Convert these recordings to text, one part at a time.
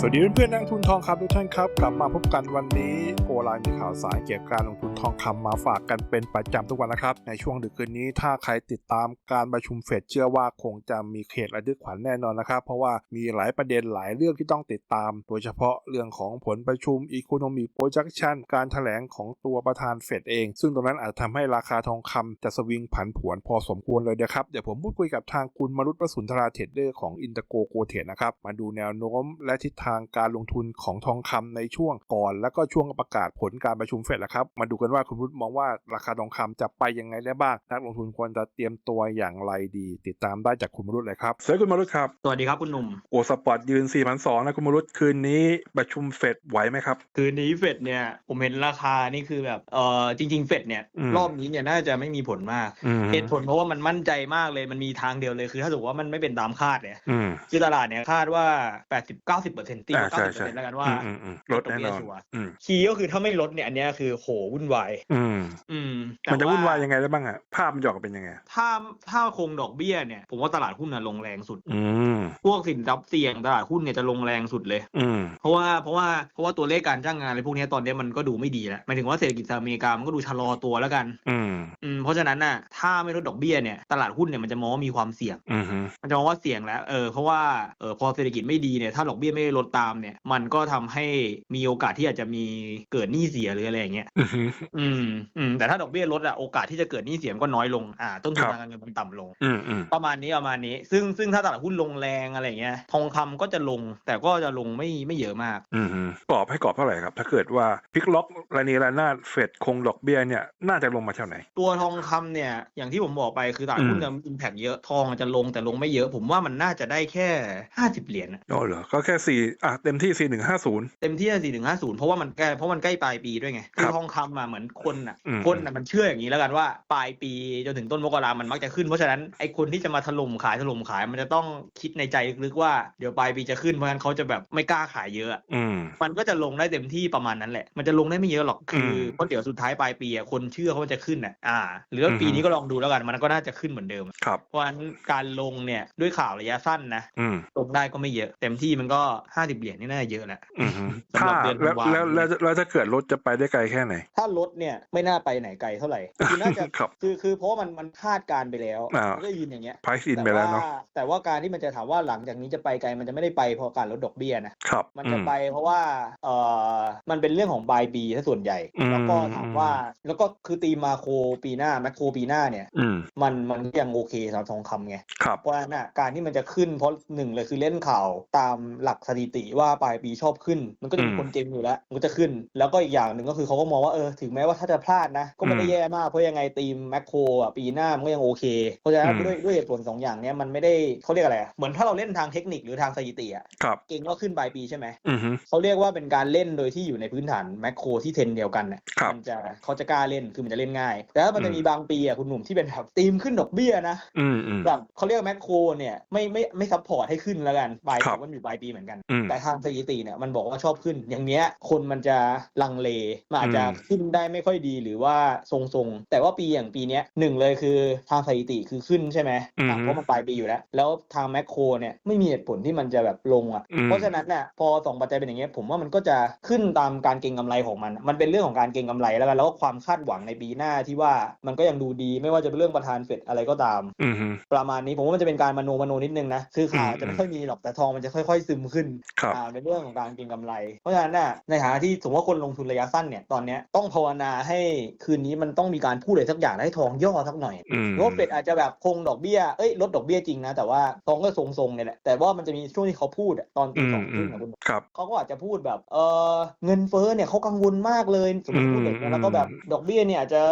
สวัสดีเพื่อนๆนักลงทุนทองคำทุกท่านครับ กลับมาพบกันวันนี้โอไลน์มีข่าวสารเกี่ยวกับการลงทุนทองคำมาฝากกันเป็นประจำทุกวันนะครับ ในช่วงดึกคืนนี้ถ้าใครติดตามการประชุมเฟดเชื่อว่าคงจะมีเขตระทึกขวัญแน่นอนนะครับ เพราะว่ามีหลายประเด็นหลายเรื่องที่ต้องติดตาม โดยเฉพาะเรื่องของผลประชุม Economic Projection การแถลงของตัวประธานเฟดเอง ซึ่งตรงนั้นอาจทำให้ราคาทองคำจะสวิงผันผวนพอสมควรเลยนะครับเดี๋ยวผมพูดคุยกับทางคุณมรุตประสุนทราเทรดเดอร์ของอินเตอร์โกโกเทรดนะครับมาดูแนวโน้มและทิศทางการลงทุนของทองคำในช่วงก่อน แล้วก็ช่วงประกาศผลการประชุมเฟดแล้วครับ มาดูกันว่าคุณพุทธมองว่าราคาทองคำจะไปยังไงได้บ้าง นักลงทุนควรจะเตรียมตัวอย่างไรดี ติดตามได้จากคุณมรุตเลยครับสวัสดีคุณมรุตครับ สวัสดีครับคุณหนุ่มโอสปอร์ตยืน 4,200นะคุณมรุตคืนนี้ประชุมเฟดไหวไหมครับ คืนนี้เฟดเนี่ยผมเห็นราคานี่คือแบบเออจริง ๆ เฟดเนี่ยอืมรอบนี้เนี่ยน่าจะไม่มีผลมากอืมเหตุผลเพราะว่ามันมั่นใจมากเลยมันมีทางเดียวเลยคือถ้าสมมติว่ามันไม่เป็นตามคาดเนี่ยอืมคือตลาดเนี่ยคาดว่า 80 90เปอร์เซ็นต์ตีอ่าว่าใช่90เปอร์ใช่เซ็นต์แล้วกันว่าอืมอืมอืมลดแน่นอนชัวร์อืมคีย์ก็คือถ้าไม่ลดเนี่ยอันเนี้ยคือโหวุ่นวายอืมอืมแต่มันจะวุ่นวายยังไงได้บ้างอะภาพมันจะออกมาเป็นยังไง ถ้าถ้าคงดอกเบี้ยเนี่ย ผมว่าตลาดหุ้นน่ะลงแรงสุด อืมพวกสินทรัพย์เสี่ยงตลาดหุ้นเนี่ยจะลงแรงสุดเลย อืมเพราะว่าเพราะว่าเพราะว่าตัวเลขการจ้างงานอะไรพวกเนี้ยตอนเนี้ยมันก็ดูไม่ดีแล้วหมายถึงว่าเศรษฐกิจสหรัฐอเมริกามันก็ดูชะลอตัวแล้วกัน อืมอืมเพราะฉะนั้นน่ะถ้าไม่ลดดอกเบี้ยเนี่ยตลาดหุ้นเนี่ยมันจะมองว่ามีความเสี่ยงอืมฮึมันจะมองว่าเสี่ยงแล้วเออเพราะว่าเออพอเศรษฐกิจไม่ดีเนี่ยถ้าดอกเบี้ยไม่ลดตามเนี่ย มันก็ทำให้มีโอกาสที่อาจจะมีเกิดหนี้เสียหรืออะไรอย่างเงี้ยอืมฮึอืมอืมแต่ถ้าดอกเบี้ยลดอะโอกาสที่จะเกิดหนี้เสียมันก็น้อยลงอ่าต้นทุนครับทางการเงินมันต่ำลงอืมอืมประมาณนี้ประมาณนี้ ซึ่งซึ่งถ้าตลาดหุ้นลงแรงอะไรอย่างเงี้ยทองคำก็จะลงแต่ก็จะลงไม่ไม่เยอะมากอืมฮึกรอบให้กรอบเท่าไหร่ครับ ถ้าเกิดว่าพลิกล็อกระเนีระนาดเฟดคงดอกเบี้ยเนี่ยน่าจะลงมาเท่าไหร่ตัวทองคำเนี่ยอย่างที่ผมบอกไปคือตลาดหุ้นอืมจะอิมแพกเยอะทองจะลงแต่ลงไม่เยอะ ผมว่ามันน่าจะได้แค่ห้าสิบเหรียญอะอ๋อเหรอก็แค่สี่อะเต็มที่สี่หนึ่งห้าศูนย์ เต็มที่สี่ถึงห้าศูนย์เพราะว่ามันใกล้เพราะมันใกล้ปลายปีด้วยไงคืครัอบทองคำอะเหมือนคนอะอืม คนอะมันเชื่ออย่างนี้แล้วกันว่าปลายปีจนถึงต้นมกรามันมักจะขึ้นเพราะฉะนั้นไอ้คนที่จะมาถล่มขายถล่มขายมันจะต้องคิดในใจลึกๆว่าเดี๋ยวปลายปีจะขึ้นเพราะฉะนั้นเขาจะแบบไม่กล้าขายเยอะอะ อืม มันก็จะลงได้เต็มที่ประมาณนั้นแหละ มันจะลงได้ไม่เยอะหรอก คืออมเพราะเดี๋ยวสุดท้ายปลายปีอะคนเชื่อเขาว่าจะขึ้นอะ อ่า หรือว่าอือฮึปีนี้ก็ลองดูแล้วกัน มันก็น่าจะขึ้นเหมือนเดิม ครับ เพราะฉะนั้นการลงเนี่ยด้วยข่าวระยะสั้นนะ อืม ลงได้ก็ไม่เยอะ เต็มที่มันก็ห้าสิบเหรียญนี่น่าจะเยอะแหละอืมฮึสำหรับถ้าเดือนธัแล้วนวาแล้วแล้วแล้วถ้าเกิดรถจะไปได้ไกลแค่ไหน ถ้าลดเนี่ยไม่น่าไปไหนไกลเท่าไหร่คือน่าจะ ครับคือคือเพราะว่ามันมันคาดการณ์ไปแล้วอ่า มัมันก็ยืนอย่างเงี้ย ไพรซ์อินไปแล้วเนาะต่แต่ว่าการที่มันจะถามว่าหลังจากนี้จะไปไกลมันจะไม่ได้ไปเพราะการลดดอกเบี้ยนะ ครับมันอืจะไปเพราะว่าเอ่อมันเป็นเรื่องของปลายปีถ้าส่วนใหญ่ อืม แล้วก็ถามว่าแล้วก็คือตีมาโครปีหน้าแมคโครปีหน้าเนี่ย อืมมันมันยังโอเคสำหรับทองคำไง ครับ เพราะฉะนั้นน่ะการที่มันจะขึ้นเพราะหนึ่งเลยคือเล่นข่าวตามหลักสถิติว่าปลายปีชอบขึ้น มันก็จะมีอืมคนเจงอยู่แล้วมันก็จะขึ้น แล้วก็อีกอย่างหนึ่งก็คือเขาก็มองว่าเออถึงแม้ว่าถ้าจะพลาดนะ ก็ไม่ได้อืมแย่มากเพราะยังไงทีมแมคโครอะปีหน้ามันก็ยังโอเค เพราะฉะนั้นอืมด้วยด้วยเหตุผลสองอย่างเนี้ยมันไม่ได้เขาเรียกอะไรอะเหมือนถ้าเราเล่นทางเทคนิคหรือทางสถิติอะครับเก่งก็ขึ้นปลายปีใช่ไหมอืมฮึเขาเรียกว่าเป็นการเล่นโดยที่อยู่ในพื้นฐานแมคโครที่เทรนเดียวกันเนี่ยครับมันจะเขาจะกล้าเล่นคือมันจะเล่นง่ายแต่ถ้ามันจะอืมมีบางปีอะคุณหนุ่มที่เป็นแบบทีมขึ้นดอกเบี้ยนะอืมอืมแบบเขาเรียกแมคโครเนี่ยไม่ไม่ไม่ซัพพอร์ตให้ขึ้นแล้วกันปลายครับมันอยู่ปลายปีเหมือนกันอืมแต่ทางสถิติเนี่ยมันบอกว่าชอบขึ้น อย่างเนี้ยคนมันจะลังเลมันอาจจะอืมขึ้นได้ไม่ค่อยดีหรือว่าทรงๆ แต่ว่าปีอย่างปีเนี้ยหนึ่งเลยคือทางสถิติคือขึ้นใช่ไหมอืมอะเพราะมันปลายปีอยู่แล้ว แล้วทางแมคโครเนี่ยไม่มีเหตุผลที่มันจะแบบลงอะอืมเพราะฉะนั้นเนี่ยพอสองปัจจัยเป็นอย่างเงี้ยผมว่ามันก็จะขึ้นตามการเก็งกำไรของมัน มันเป็นเรื่องของการเก็งกำไรแล้วกันแล้วก็ความคาดหวังในปีหน้าที่ว่ามันก็ยังดูดีไม่ว่าจะเป็นเรื่องประธานเฟดอะไรก็ตามอืมฮึประมาณนี้ผมว่ามันจะเป็นการมโนมโนนิดนึงนะคือข่าวอืมจะไม่ค่อยมีหรอกแต่ทองมันจะค่อย ๆ ซึมขึ้นครับ อ่าเป็นเรื่องของการเก็งกำไร เพราะฉะนั้นน่ะในฐานะที่สมมติว่าคนลงทุนระยะสั้นเนี่ยตอนเนี้ยต้องภาวนาให้คืนนี้มันต้องมีการพูดอะไรสักอย่างให้ทองย่อสักหน่อยอืมหรือว่าเฟดอาจจะแบบคงดอกเบี้ยเอ้ยลดดอกเบี้ยจริงนะ แต่ว่าทองก็ทรงๆเนี่ยแหละแต่ว่ามันจะมีช่วงที่เขาพูดอะตอนตีอืมสองคอืรึ่มงนะคุณ ครับ เขาก็อาจจะพูดแบบ เออเงินเฟ้อเนี่ยเขากังวลมากเลยสมมติพูดแบบนี้แล้วก็แบบดอกเบี้ยเนี่ยอาจจะ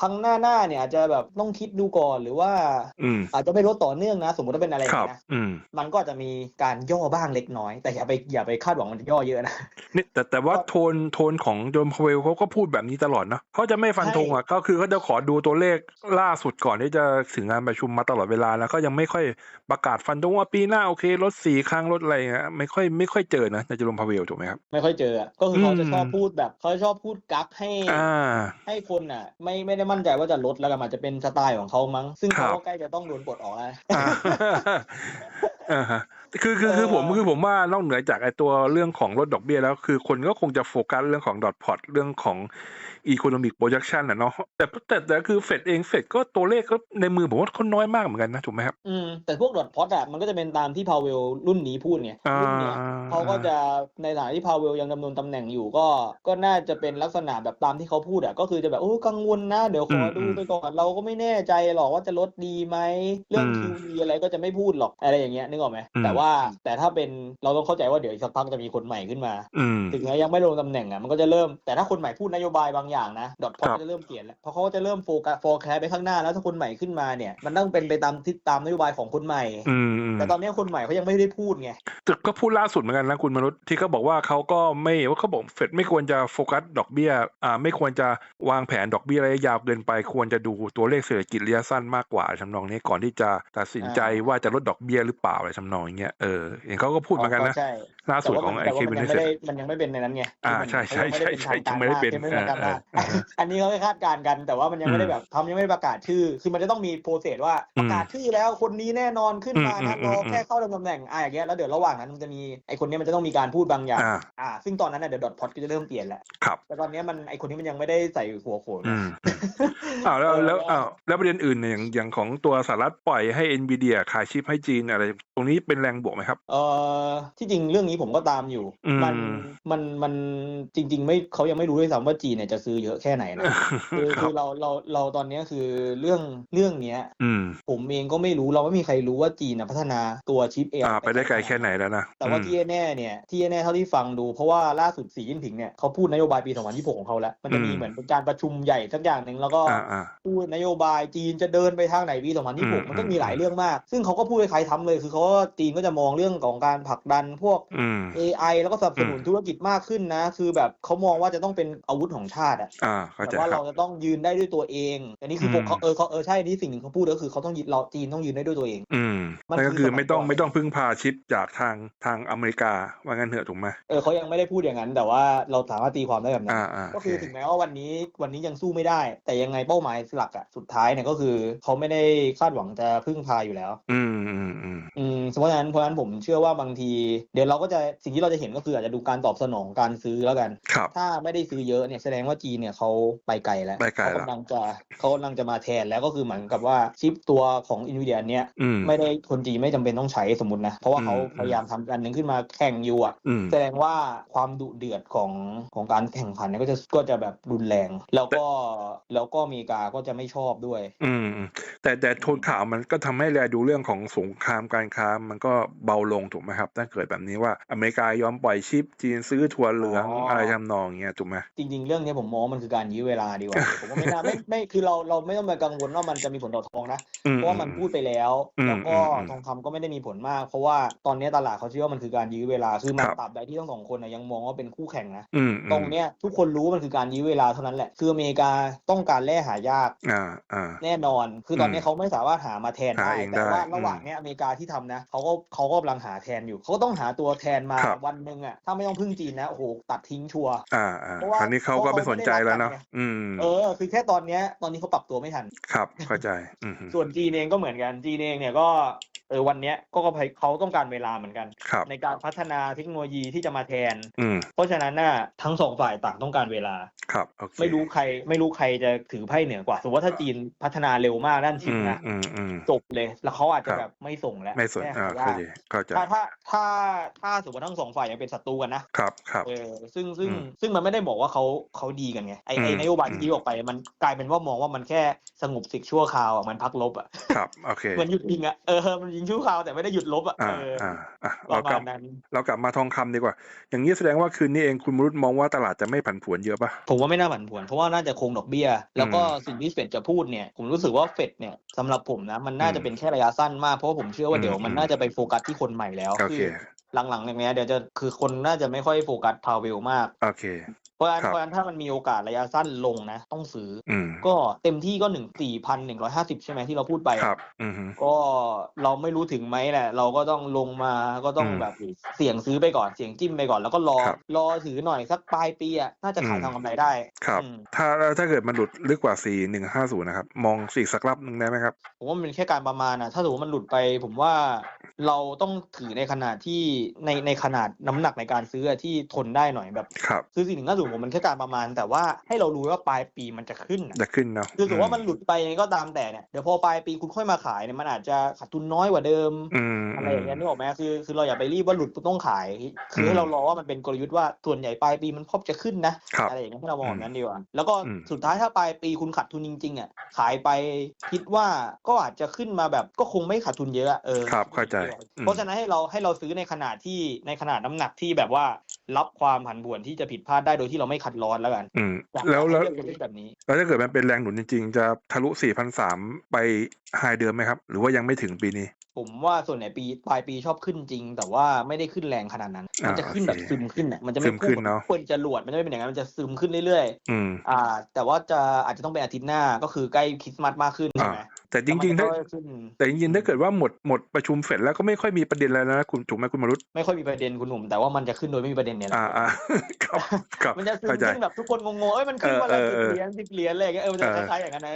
ครั้งหน้าหน้าเนี่ยอาจจะแบบต้องคิดดูก่อนหรือว่า อืมอาจจะไม่ลดต่อเนื่องนะ สมมติว่าเป็นอะไรอคย่างรับนี้นะอืม มันก็อาจจะมีการย่อบ้างเล็กน้อย แต่อย่าไปอย่าไปคาดหวังมันจะย่อเยอะนะนี่แต่แต่ว่าโทนโทนของโดมพาเวลเขาก็พูดแบบนี้ตลอดเนาะเขาจะไม่ฟันธงอะก็คือเขาจะขอดูตัวเลขล่าสุดก่อนที่จะถึงงานประชุมมาตลอดเวลาแล้วก็ยังไม่ค่อยประกาศฟันธงว่าปีหน้าโอเคลดสี่ครั้งลดอะไรเงี้ยไม่ค่อยไม่ค่อยเจอนะในจโรมพาเวลถูกไหมครับไม่ค่อยเจออะก็คือเขาจะอืมชอบพูดแบบเขาจะชอบพูดกักให้อ่าให้คนอะ ไม่ไม่ได้มั่นใจว่าจะลดแล้วกันอาจจะเป็นสไตล์ของเขามั้ง ซึ่งครัเขาบก็ใกล้จะต้องโดนปลดออกแล้ว อ่าอ่าฮะคือคือคือเออผมคือผมว่านอกเหนือจากไอ้ตัวเรื่องของลดดอกเบี้ยแล้ว คือคนก็คงจะโฟกัสเรื่องของดอทพอตเรื่องของ economic projection อะเนาะแต่แต่แต่คือเฟดเองเฟดก็ตัวเลขก็ในมือผมว่าเขาน้อยมากเหมือนกันนะถูกไหมครับอืมแต่พวกดอทพอตอะมันก็จะเป็นตามที่พาวเวลรุ่นนี้พูดไงอ่ารุ่นเนี้ยเขาก็จะในฐานะที่พาวเวลยังดำรงตำแหน่งอยู่ก็ ก็น่าจะเป็นลักษณะแบบตามที่เขาพูดอะก็คือจะแบบโอ้กังวลนะเดี๋ยวขอดูไปก่อนเราก็ไม่แน่ใจหรอกว่าจะลดดีไหมเรื่อง QE อะไรก็จะไม่พูดหรอกอะไรอย่างเงี้ยนึกออกไหมแต่ว่าแต่ถ้าเป็นเราต้องเข้าใจว่าเดี๋ยวอีกสักพักจะมีคนใหม่ขึ้นมาอืมถึงแม้ยังไม่ลงตำแหน่งอะมันก็จะเริ่มแต่ถ้าคนใหม่พูดนโยบายบางอย่างนะดอทพอครับจะเริ่มเปลี่ยนแล้วเพราะเขาก็จะเริ่มโฟกัสโฟกัสไปข้างหน้าแล้วถ้าคนใหม่ขึ้นมาเนี่ย มันต้องเป็นไปตามทิศตามนโยบายของคนใหม่อืมอืมแต่ตอนนี้คนใหม่เขายังไม่ได้พูดไงแต่ก็พูดล่าสุดเหมือนกันนะคุณมนุษย์ที่เขาบอกว่าเขาก็ไม่ว่าเขาบอกเฟดไม่ควรจะโฟกัสดอกเบี้ยอ่าไม่ควรจะวางแผนดอกเบี้ยระยะยาวเกินไป ควรจะดูตัวเลขเศรษฐกิจระยะสั้นมากกว่าทำนองนี้ก่อนที่จะตัดสินใจว่าจะลดดอกเบี้ยหรือเปล่าอะไรทำนองอย่างเงี้ยเอออย่างเขาก็พูดเหมือนกันนะใช่ล่าแต่สุดว่าของมันไอแต่เคว่าบิมันนยังเซ็ไม่ตได้มันยังไม่เป็นในนั้นไงอ่าใช่ใช่ใช่ใช่ยังไม่ได้เป็นยังไม่ได้เป็นทางการมากเออเอออันนี้เขาแค่คาดการณ์กันแต่ว่ามันยังไม่ได้แบบทำยังไม่ได้ประกาศชื่อ คือมันจะต้องมีโปรเซสว่าประกาศชื่อแล้วคนนี้แน่นอนขึ้นมานะอืมรอือมแค่เข้าดำตำแหน่งอะอย่างเงี้ยแล้วเดี๋ยวระหว่างนั้นมันจะมีไอคนนี้มันจะต้องมีการพูดบางอย่างอ่าอ่าซึ่งตอนนั้นน่ะเดี๋ยวดอทพอตก็จะเริ่มเปลี่ยนแล้วครับแต่ตอนเนี้ยมันไอคนนี้มันยังไม่ได้ใส่หัวโขนอืมอ้าวแล้วเออแล้วอ้าวแล้วประเด็นอื่นเนี่ยอย่างอย่างของตัวสหรัฐปล่อยให้ NVIDIA ขายชิปให้จีนอะไร ตรงนี้เป็นแรงบวกไหมครับเออที่จริงเรื่องนี้ผมก็ตามอยู่อืมมันมันมันจริง ๆ ไม่เขายังไม่รู้ด้วยซ้ำว่าจีนเนี่ยจะซื้อเยอะแค่ไหนนะคือคคืรับอเราเราเราตอนเนี้ยคือเรื่องเรื่องเนี้ยอืมผมเองก็ไม่รู้เราไม่มีใครรู้ว่าจีนนะพัฒนาตัวชิปเออ่าไปได้ไกลแค่ไหนแล้วนะแต่ว่าอืมที่แน่ๆเนี่ยที่แน่ๆเท่าที่ฟังดูเพราะว่าล่าสุดสีจิ้นผิงเนี่ยเขาพูดนโยบายปี 2026 ของเขาแล้ว มันจะมีอืมเหมือนเป็นการประชุมใหญ่สักอย่างหนึ่งแล้วก็อ่าอ่าพูดนโยบายจีนจะเดินไปทางไหนปีอืม2026 มันก็มีหลายเรื่องมาก ซึ่งเขาก็พูดคล้ายๆทำเลยคือเขาก็จีนก็จะมองเรื่องของการผลักดันพวกอืม AI แล้วก็สนับสนุนธุรกิจมากขึ้นนะ คือแบบเขามองว่าจะต้องเป็นอาวุธของชาติอะอ่าเข้าใจแต่ว่าครัเราบจะต้องยืนได้ด้วยตัวเอง อันนี้คือพวกอืมเขาเออเขาเออใช่นี่สิ่งหนึ่งเขาพูดก็คือเขาต้องยืนเราจีนต้องยืนได้ด้วยตัวเอง อืมมันนั่นก็คือคือสมัยไม่ต้องก่อนไม่ต้องพึ่งพาชิปจากทางทางอเมริกาว่างั้นเถอะถูกไหมเออเขายังไม่ได้พูดอย่างนั้น แต่ว่าเราสามารถตีความได้แบบนั้นอ่าอ่าก็คือโอเคถึงแม้ว่าวันนี้วันนี้ยังสู้ไม่ได้ แต่ยังไงเป้าหมายหลักอะสุดท้ายเนี่ยก็คือเขาไม่ได้คาดหวังจะพึ่งพาอยู่แล้ว อืมอืมอืมอืม เพราะฉะนั้นเพราะฉะนั้นผมเชื่อว่าบางที เดี๋ยวเราก็จะสิ่งที่เราจะเห็นก็คืออาจจะดูการตอบสนองการซื้อแล้วกัน ครับ ถ้าไม่ได้ซื้อเยอะเนี่ยแสดงว่าจีนเนี่ยเขาไปไกลแล้วไปไกลเขาแล้วกำลังจะเขากำลังจะมาแทนแล้วก็คือเหมือนกับว่าชิปตัวของอินวิเดียเนี่ย อืม ไม่ได้คนจีนไม่จำเป็นต้องใช้สมมตินะ เพราะว่าเขาอืม พยายามทำอันหนึ่งขึ้นมาแข่งอยู่อะ อืม แสดงว่าความดุเดือดของของการแข่งขันเนี่ยก็จะก็จะแบบรุนแรง แล้วก็แล้วก็อเมริกาก็จะไม่ชอบด้วย อืมอืมแต่แต่โทนข่าวมันก็ทำให้แลดูเรื่องของสงครามการค้ามันก็เบาลงถูกไหมครับ ถ้าเกิดแบบนี้ว่าอเมริกายอมปล่อยชิปจีนซื้อถั่วเหลืองอ๋ออ อะไรทำนองเงี้ยถูกไหม จริง ๆ เรื่องนี้ผมมองว่ามันคือการยื้อเวลาดีกว่า ผมว่าไม่น่าไม่ไม่คือเราเราไม่ต้องไปกังวลว่ามันจะมีผลต่อทองนะอืมเพราะว่ามันพูดไปแล้ว อืมแล้วก็อืมทองคำก็ไม่ได้มีผลมาก เพราะว่าตอนนี้ตลาดเขาเชื่อว่ามันคือการยื้อเวลา คือมันครับตราบใดที่ทั้งสองคนนะยังมองว่าเป็นคู่แข่งนะ อืมอืมตรงเนี้ยทุกคนรู้ว่ามันคือการยื้อเวลาเท่านั้นแหละ คืออเมริกาต้องการแร่หายากอ่าอ่า แน่นอน คือตอนนี้อืมเขาไม่สามารถหามาแทนหาได้ เองแต่ว่าได้ระหว่างอืมเนี้ยอเมริกาที่ทำนะเขาก็เขาก็กำลังหาแทนอยู่ เขาก็ต้องหาตัวแทนมาครับ วันหนึ่งอะถ้าไม่ต้องพึ่งจีนนะโอ้โหตัดทิ้งชัวร์ อ่าอ่าเพราะว่าคราวนี้เขาก็ไม่สนใจแล้วเนาะเพราะเขาไม่ได้รักกันไง อืมเออ คือแค่ตอนเนี้ยตอนนี้เขาปรับตัวไม่ทัน ครับเข้าใจ อืม ส่วนจีนเองก็เหมือนกันจีนเองเนี่ยก็เออวันเนี้ยก็ก็เขาต้องการเวลาเหมือนกันครับในการพัฒนาเทคโนโลยีที่จะมาแทนอืมเพราะฉะนั้นน่ะทั้งสองฝ่ายต่างต้องการเวลาครับโอเคไม่รู้ใครไม่รู้ใครจะถือไพ่เหนือกว่าสมมติว่าถ้าจีนพัฒนาเร็วมากด้านชิอืปมนะอืมอืมจบเลย แล้วเขาอาจจะครับแบบไม่ส่งแล้วไม่สนแค่อ่าหายาเข้ากใจเข้าใจถ้าถ้าถ้าถ้าสมมติทั้งสองฝ่ายยังเป็นศัตรูกันนะครับครับเออซึ่งซึ่งอืมซึ่งมันไม่ได้บอกว่าเขาเขาดีกันไงไอไออืมนโยบายอืมที่ออกไป มันกลายเป็นว่ามองว่ามันแค่สงบศึกชั่วคราวอะมันพักลบอะครับโอเคเหมือนหยุดยิงอะเออมันยิงชั่วคราวแต่ไม่ได้หยุดลบอะอ่าเอออ่าอะปเราระกมาลัณบนั้นเรากลับมาทองคำดีกว่า อย่างนี้แสดงว่าคืนนี้เองคุณมรุตมองว่าตลาดจะไม่ผันผวนเยอะปะผมว่าไม่น่าผันผวนเพราะว่าน่าจะคงดอกเบี้ย แล้วก็อืมสิ่งที่เฟดจะพูดเนี่ยผมรู้สึกว่าเฟดเนี่ยสำหรับผมนะมันน่าจะเป็นแค่ระยะสั้นมากเพราะว่าผมเชื่อว่าเดี๋ยวมันอืมน่าจะไปโฟกัสที่คนใหม่แล้วโอเคคือ หลังๆอย่างเนี้ยเดี๋ยวจะคือคนน่าจะไม่ค่อยโฟกัสพาเวลมาก โอเค เพราะฉะนั้นครับ เพราะฉะนั้นถ้ามันมีโอกาสระยะสั้นลงนะ ต้องซื้ออืมก็เต็มที่ก็หนึ่งสี่พันหนึ่งร้อยห้าสิบใช่ไหมที่เราพูดไป ครับ อืมฮึ ก็เราไม่รู้ถึงไหมแหละ เราก็ต้องลงมาก็ต้องอืมแบบเสี่ยงซื้อไปก่อนเสี่ยงจิ้มไปก่อนแล้วก็รอ ครับรอถือหน่อยสักปลายปีอะน่าจะขายอืม ทำกำไรได้ ครับ อืม ถ้าแล้วถ้าเกิดมันหลุดลึกกว่าสี่หนึ่งห้าศูนย์นะครับ มองสี่สักรับหนึ่งได้ไหมครับ ผมว่ามันเป็นแค่การประมาณนะถ้าสมมติมันหลุดไป ผมว่าเราต้องถือในขนาดที่ในในขนาดน้ำหนักในการซื้ออะที่ทนได้หน่อยแบบครับซื้อสี่หนึ่งห้าศูนย์ผมมันแค่การประมาณ แต่ว่าให้เรารู้ว่าปลายปีมันจะขึ้นน่ะจะขึ้นเนาะคือถือว่ามันหลุดไปยังไงก็ตามแต่เนี่ยเดี๋ยวพอปลายปีคุณค่อยมาขายเนี่ยมันอาจจะขาดทุนน้อยกว่าเดิมอืมอะไรอย่างเงี้ยนึกออกไหมคือคือเราอย่าไปรีบว่าหลุดปุ๊บต้องขาย คือให้เรารอว่ามันเป็นกลยุทธ์ว่าส่วนใหญ่ปลายปีมันพบจะขึ้นนะครับอะไรอย่างเงี้ยให้เรามองแบบนั้นดีกว่าแล้วก็อืมสุดท้ายถ้าปลายปีคุณขาดทุนจริงๆอะขายไปคิดว่าก็อาจจะขึ้นมาแบบก็คงไม่ขาดทุนเยอะอะเออครับเข้าใจอืมเพราะฉะนั้นให้เราให้เราซื้อในขนาดที่ในขนาดน้ำหนักที่แบบว่ารับความผันผวนที่จะผิดพลาดได้โดยที่เราไม่ขัดร้อนแล้วกันอืมอยากแล้วแล้วให้เลือกแบบนี้แล้วถ้าเกิดมันเป็นแรงหนุนจริง ๆ จะทะลุสี่พันสามไปไฮเดิมไหมครับ หรือว่ายังไม่ถึงปีนี้ ผมว่าส่วนใหญ่ปีปลายปีชอบขึ้นจริง แต่ว่าไม่ได้ขึ้นแรงขนาดนั้น มันจะขึ้นแบบโอเคซึมขึ้นอะมันจะไม่ซึมขึ้นเนอะควรจะหลวดมันจะไม่เป็นอย่างนั้นมันจะซึมขึ้นเรื่อยอืมๆอ่า แต่ว่าจะอาจจะต้องเป็นอาทิตย์หน้าก็คือใกล้คริสต์มาสมากขึ้นใช่ไหมอ่า แต่จริงๆแต่ถ้ามันก็ขึ้นแต่จริงๆถ้าเกิดว่าหมดหมดประชุมเสร็จแล้วก็ไม่ค่อยมีประเด็นอะไรแล้วนะคุณจุ๋มไหมคุณมารุตไม่ค่อยมีประเด็นคุณหนุ่มแต่ว่ามันจะขึ้นโดยไม่มีประเด็นเนี่ยแหละอ่าอ่าครับครับมันจะซึมเข้าใจขึ้นแบบทุกคนงงๆเอ้ยมันขึ้นวันละเออสิบเออเหรียญสิบเหรียญอะไรอย่างเงี้ยเออมันจะเออคล้ายๆอย่างนั้นนะ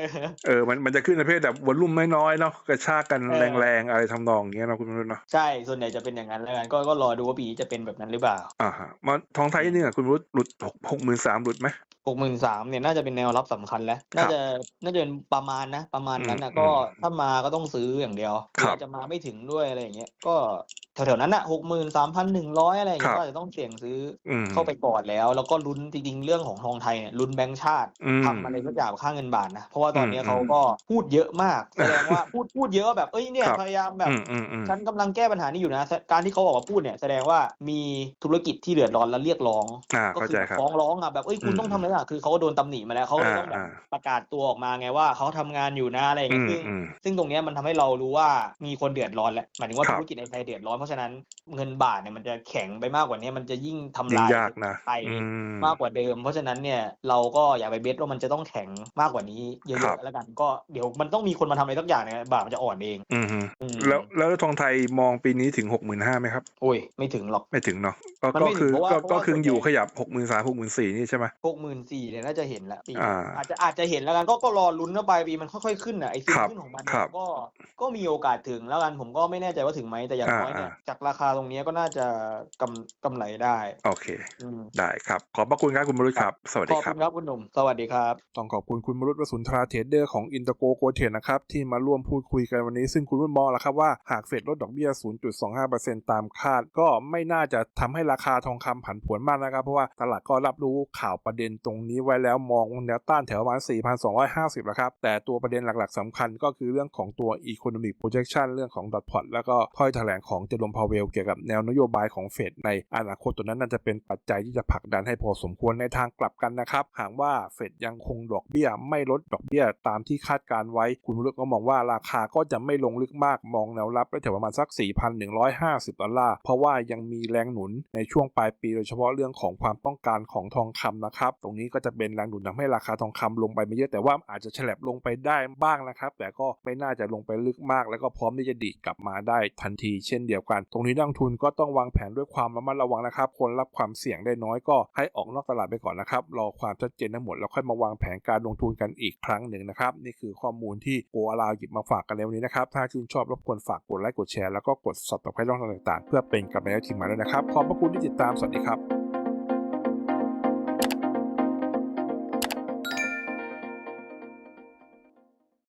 เออมันมันจะขึ้นประเภทแบบวอลลุ่มน้อยๆเนาะกระชากกันเออแรงๆอะไรทำนองอย่างเงี้ยเนาะคุณมารุตเนาะใช่ส่วนใหญ่จะเป็นอย่างนั้นแล้วกันก็ก็รอดูว่าปีนี้จะเป็นแบบนั้นหรือเปล่าอ่าฮะมาทองไทยนี่อะคุณมารุตหลุดหกหกหมื่นสามหลุดไหม หกหมื่นสามเนี่ยน่าจะเป็นแนวรับสำคัญแล้ว น่าจะน่าจะเป็นประมาณนะ ประมาณนั้นนะอืมก็อืมถ้ามาก็ต้องซื้ออย่างเดียวครับอาจจะมาไม่ถึงด้วยอะไรอย่างเงี้ยก็แถวๆนั้นอะหกหมื่นสามพันหนึ่งร้อยอะไรอย่างเงี้ครัยบก็อาจจะต้องเสี่ยงซื้ออืมเข้าไปก่อนแล้ว แล้วก็ลุ้นจริงๆเรื่องของทองไทยเนี่ยลุ้นแบงก์ชาติอืมทำอะไรสักอย่างกับค่าเงินบาทนะเพราะว่าตอนเนี้ยอืมเขาก็พูดเยอะมากแสดงว่าพูดพูดเยอะว่าแบบเอ้ยเนี่ยครับพยายามแบบอืมอืมอืมฉันกำลังแก้ปัญหานี้อยู่นะ การที่เขาออกมาพูดเนี่ยแสดงว่ามีธุรกิจที่เดือดร้อนและเรียกร้องอ่าก็เข้าคืใจอครับฟ้องร้องอะแบบเอ้ยคุณอืมต้องทำอะไรอะคือเขาก็โดนตำหนิมาแล้วเขาเลยอ่าต้องแบบอ่าประกาศตัวออกมาไงว่าเขาทำงานอยู่นะอะไรอย่างอืเงี้ยมซึ่งอืมซึ่งตรงเนี้ยมันทำให้เรารู้ว่ามีคนเดือดร้อนแหละหมายถึงว่าครับธุรกิจในไทยเดือดร้อนเพราะฉะนั้นเงินบาทเนี่ยมันจะแข็งไปมากกว่านี้มันจะยิ่งทำยิ่งลายยากนะไทยอืมมากกว่าเดิม เพราะฉะนั้นเนี่ยเราก็อย่าไปเบสว่ามันจะต้องแข็งมากกว่านี้เยครัอะบๆแล้วกันก็เดี๋ยวมันต้องมีคนมาทำอะไรสักอย่างเนี่ยบาทมันจะอ่อนเองอืมฮึอืมแล้วแล้วทองไทยมองปีนี้ถึงหกหมื่นห้าไหมครับโอ้ยไม่ถึงหรอกไม่ถึงเนาะก็มันก็ไม่ถึงคือเพราะว่าก็เพราะก็ว่าคือส่วนใหญ่อยู่ขยับหกหมื่นสามหกหมื่นสี่นี่ใช่ไหมหกหมื่นสี่เนี่ยน่าจะเห็นแล้วปีอ่าอาจจะอาจจะเห็นแล้วกันก็ก็รอลุ้นว่าปลายปีมันค่อยๆขึ้นอะไอ้ซิครับขึ้นของมันครับก็ก็มีโอกาสถึงแล้วกันผมก็ไม่แน่ใจว่าถึงไหมแต่อย่างอ่าน้อยเนี่ยอ่า จากราคาตรงเนี้ยก็น่าจะกำกำไรได้โอเค อืมได้ครับ ขอบพระคุณครับคุณมรุษครับ สวัสขดีอบครัคุบณครับคุณหนุ่มสวัสดีครับ ต้องขอบคุณคุณมรุษวสุนทราเทรดเดอร์ของอินเตอร์โกโกเทรดนะครับ ที่มาร่วมพูดคุยกันวันนี้ซึ่งคุณรุ่นมองแล้วครับว่าหากเฟดลดดอกเบี้ย 0.25%ตามคาด ก็ไม่น่าจะทำให้ราคาทองคำผันผวนมากนะครับ เพราะว่าตลาดก็รับรู้ข่าวประเด็นตรงนี้ไว้แล้วมองแนวต้านแถวประมาณ 4,250 แล้วครับ แต่ตัวประเด็นหลักๆสำคัญก็คือเรื่องของตัว Economic Projection เรื่องของ dot plot แล้วก็ถ้อยแถลงของเจอร์มพาวเวลเกี่ยวกับแนวนโยบายของเฟดในอนาคตตัวนั้นน่าจะเป็นปัจจัยที่จะผลักดันให้พอสมควรในทางกลับกันนะครับ หากว่าเฟดยังคงดอกเบี้ยไม่ลดดอกเบี้ยตามที่คาดการไว้ คุณมรุษก็มองว่าราคาก็จะไม่ลงลึกมากมองแนวรับได้แถวประมาณสัก 4,150 ดอลลาร์ เพราะว่ายังมีแรงหนุนในช่วงปลายปีโดยเฉพาะเรื่องของความต้องการของทองคำนะครับตรงนี้ก็จะเป็นแรงหนุนทำให้ราคาทองคำลงไปไม่เยอะแต่ว่าอาจจะแฉลบลงไปได้บ้างนะครับ แต่ก็ไม่น่าจะลงไปลึกมาก แล้วก็พร้อมที่จะดีดกลับมาได้ทันทีเช่นเดียวกัน ตรงนี้นักทุนก็ต้องวางแผนด้วยความระมัดระวังนะครับคนรับความเสี่ยงได้น้อยก็ให้ออกนอกตลาดไปก่อนนะครับรอความชัดเจนทั้งหมดแล้วค่อยมาวางแผนการลงทุนกันอีกครั้งหนึ่งนะครับนี่คือข้อมูลที่โกอาลาวหยิบมาฝากกันในวันนี้นะครับถ้าชื่นชอบรบกวนฝากกดไลค์กดแชร์แล้วก็กด subscribe ช่องทางต่างๆ เพื่อเป็นกำลังใจให้ทีมงานด้วยนะครับขอบพระคุณที่ติดตามสวัสดีครับ